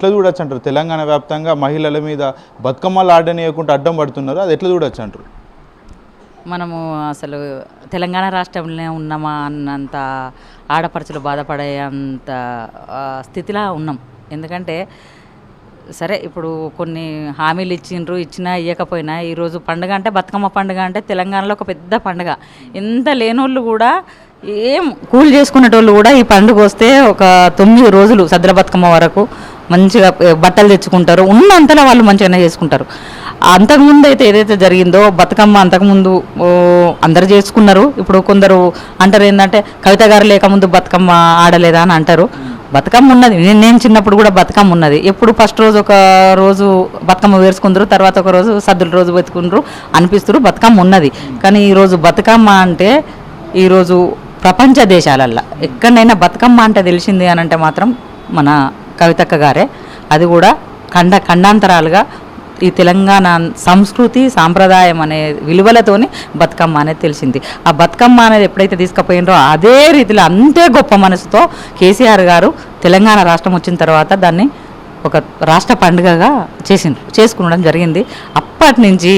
ఎట్లా చూడొచ్చు అంటారు తెలంగాణ వ్యాప్తంగా మహిళల మీద బతుకమ్మలు ఆడనీయకుండా అడ్డం పడుతున్నారు. అది ఎట్లా చూడొచ్చు అంటారు మనము అసలు తెలంగాణ రాష్ట్రంలోనే ఉన్నామా అన్నంత ఆడపడుచులు బాధపడే అంత స్థితిలా స్థితిలో ఉన్నాం. ఎందుకంటే సరే ఇప్పుడు కొన్ని హామీలు ఇచ్చిండ్రు ఇచ్చినా ఇవ్వకపోయినా ఈరోజు పండుగ అంటే బతుకమ్మ పండుగ అంటే తెలంగాణలో ఒక పెద్ద పండుగ. ఎంత లేనోళ్ళు కూడా ఏం కూలి చేసుకునేటోళ్ళు కూడా ఈ పండుగ వస్తే ఒక తొమ్మిది రోజులు సద్ర బతుకమ్మ వరకు మంచిగా బట్టలు తెచ్చుకుంటారు. ఉన్నంతలో వాళ్ళు మంచిగానే చేసుకుంటారు. అంతకుముందు అయితే ఏదైతే జరిగిందో బతుకమ్మ అంతకుముందు అందరు చేసుకున్నారు. ఇప్పుడు కొందరు అంటారు ఏంటంటే కవిత గారు లేకముందు బతుకమ్మ ఆడలేదా అని అంటారు. బతుకమ్మ ఉన్నది. నేను నేను చిన్నప్పుడు కూడా బతుకమ్మ ఉన్నది. ఎప్పుడు ఫస్ట్ రోజు ఒక రోజు బతుకమ్మ వేసుకుందరు తర్వాత ఒక రోజు సద్దుల రోజు బతుకుందరు అనిపిస్తారు బతుకమ్మ ఉన్నది. కానీ ఈరోజు బతుకమ్మ అంటే ఈరోజు ప్రపంచ దేశాలల్లో. ఎక్కడైనా బతుకమ్మ అంటే తెలిసింది అని అంటే మాత్రం మన కవితక్క గారే. అది కూడా ఖండ ఖండాంతరాలుగా ఈ తెలంగాణ సంస్కృతి సాంప్రదాయం అనే విలువలతోని బతుకమ్మ అనేది తెలిసింది. ఆ బతుకమ్మ అనేది ఎప్పుడైతే తీసుకుపోయినరో అదే రీతిలో అంతే గొప్ప మనసుతో కేసీఆర్ గారు తెలంగాణ రాష్ట్రం వచ్చిన తర్వాత దాన్ని ఒక రాష్ట్ర పండుగగా చేసిండ్రు చేసుకునడం జరిగింది. అప్పటి నుంచి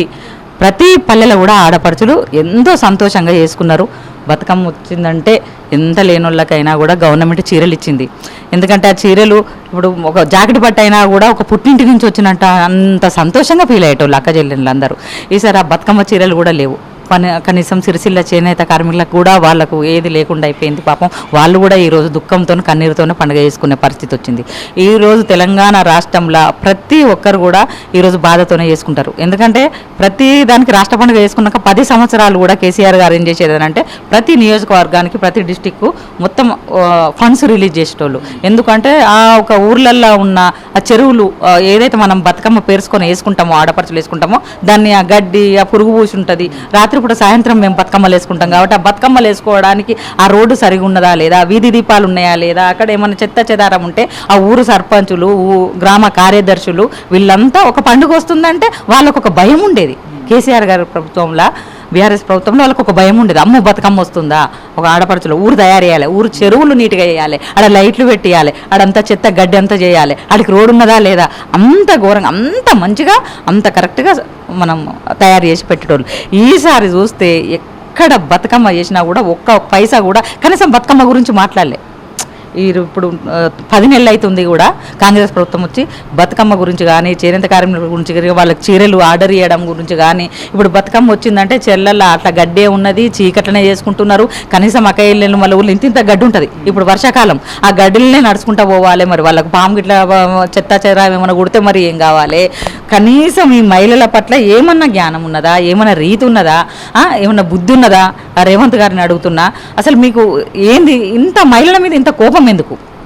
ప్రతి పల్లెలో కూడా ఆడపడుచులు ఎంతో సంతోషంగా చేసుకున్నారు. బతుకమ్మ వచ్చిందంటే ఎంత లేనోళ్ళకైనా కూడా గవర్నమెంట్ చీరలు ఇచ్చింది. ఎందుకంటే ఆ చీరలు ఇప్పుడు ఒక జాకెట్ బట్ట అయినా కూడా ఒక పుట్టింటి నుంచి వచ్చినట్ట అంత సంతోషంగా ఫీల్ అయ్యేటోళ్ళు అక్క చెల్లెళ్ళు అందరూ ఈసారి ఆ బతుకమ్మ చీరలు కూడా లేవు. పని కనీసం సిరిసిల్ల చేనేత కార్మికులకు కూడా వాళ్ళకు ఏది లేకుండా అయిపోయింది పాపం. వాళ్ళు కూడా ఈరోజు దుఃఖంతో కన్నీరుతోనే పండుగ చేసుకునే పరిస్థితి వచ్చింది. ఈరోజు తెలంగాణ రాష్ట్రంలో ప్రతి ఒక్కరు కూడా ఈరోజు బాధతోనే చేసుకుంటారు. ఎందుకంటే ప్రతి దానికి రాష్ట్ర పండుగ చేసుకున్నాక పది సంవత్సరాలు కూడా కేసీఆర్ గారు ఏం చేసేది అంటే ప్రతి నియోజకవర్గానికి ప్రతి డిస్టిక్ మొత్తం ఫండ్స్ రిలీజ్ చేసేటోళ్ళు. ఎందుకంటే ఆ ఒక ఊర్లల్లో ఉన్న ఆ చెరువులు ఏదైతే మనం బతుకమ్మ పేర్చుకొని వేసుకుంటామో ఆడపడుచులు వేసుకుంటామో దాన్ని ఆ గడ్డి ఆ పురుగు పూసి ఉంటుంది. రాత్రి ఇప్పుడు సాయంత్రం మేము బతుకమ్మలు వేసుకుంటాం కాబట్టి ఆ బతుకమ్మలు వేసుకోవడానికి ఆ రోడ్డు సరిగా ఉన్నదా లేదా? వీధి దీపాలు ఉన్నాయా లేదా? అక్కడ ఏమైనా చెత్త చెదారం ఉంటే ఆ ఊరు సర్పంచులు గ్రామ కార్యదర్శులు వీళ్ళంతా ఒక పండుగ వస్తుందంటే వాళ్ళకు ఒక భయం ఉండేది. కేసీఆర్ గారి ప్రభుత్వంలో బీఆర్ఎస్ ప్రభుత్వంలో వాళ్ళకి ఒక భయం ఉండేది. అమ్మ బతుకమ్మ వస్తుందా? ఒక ఆడపడుచులో ఊరు తయారు చేయాలి ఊరు చెరువులు నీట్గా వేయాలి ఆడ లైట్లు పెట్టేయాలి ఆడంతా చెత్త గడ్డి అంతా చేయాలి ఆడికి రోడ్డు ఉన్నదా లేదా? అంత ఘోరంగా అంత మంచిగా అంత కరెక్ట్గా మనం తయారు చేసి పెట్టేటోళ్ళు. ఈసారి చూస్తే ఎక్కడ బతుకమ్మ చేసినా కూడా ఒక్క పైసా కూడా కనీసం బతుకమ్మ గురించి మాట్లాడలే. ఈ ఇప్పుడు పది నెలలు అవుతుంది కూడా కాంగ్రెస్ ప్రభుత్వం వచ్చి బతుకమ్మ గురించి కానీ చేనేత కార్మికుల గురించి కానీ వాళ్ళకి చీరలు ఆర్డర్ చేయడం గురించి కానీ ఇప్పుడు బతుకమ్మ వచ్చిందంటే చెల్లెళ్ళ అట్లా గడ్డే ఉన్నది చీకట్లనే చేసుకుంటున్నారు. కనీసం అక్క ఇల్లు వాళ్ళ ఊళ్ళో ఇంత ఇంత గడ్డి ఉంటుంది. ఇప్పుడు వర్షాకాలం ఆ గడ్డిలనే నడుచుకుంటా పోవాలి మరి. వాళ్ళకి పాము గిట్ల చెత్త చెర ఏమైనా కుడితే మరి ఏం కావాలి? కనీసం ఈ మహిళల పట్ల ఏమన్నా జ్ఞానం ఉన్నదా? ఏమన్నా రీతి ఉన్నదా? ఏమన్నా బుద్ధి ఉన్నదా? రేవంత్ గారిని అడుగుతున్నా అసలు మీకు ఏంది ఇంత మహిళల మీద ఇంత కోపం ఎందుకు?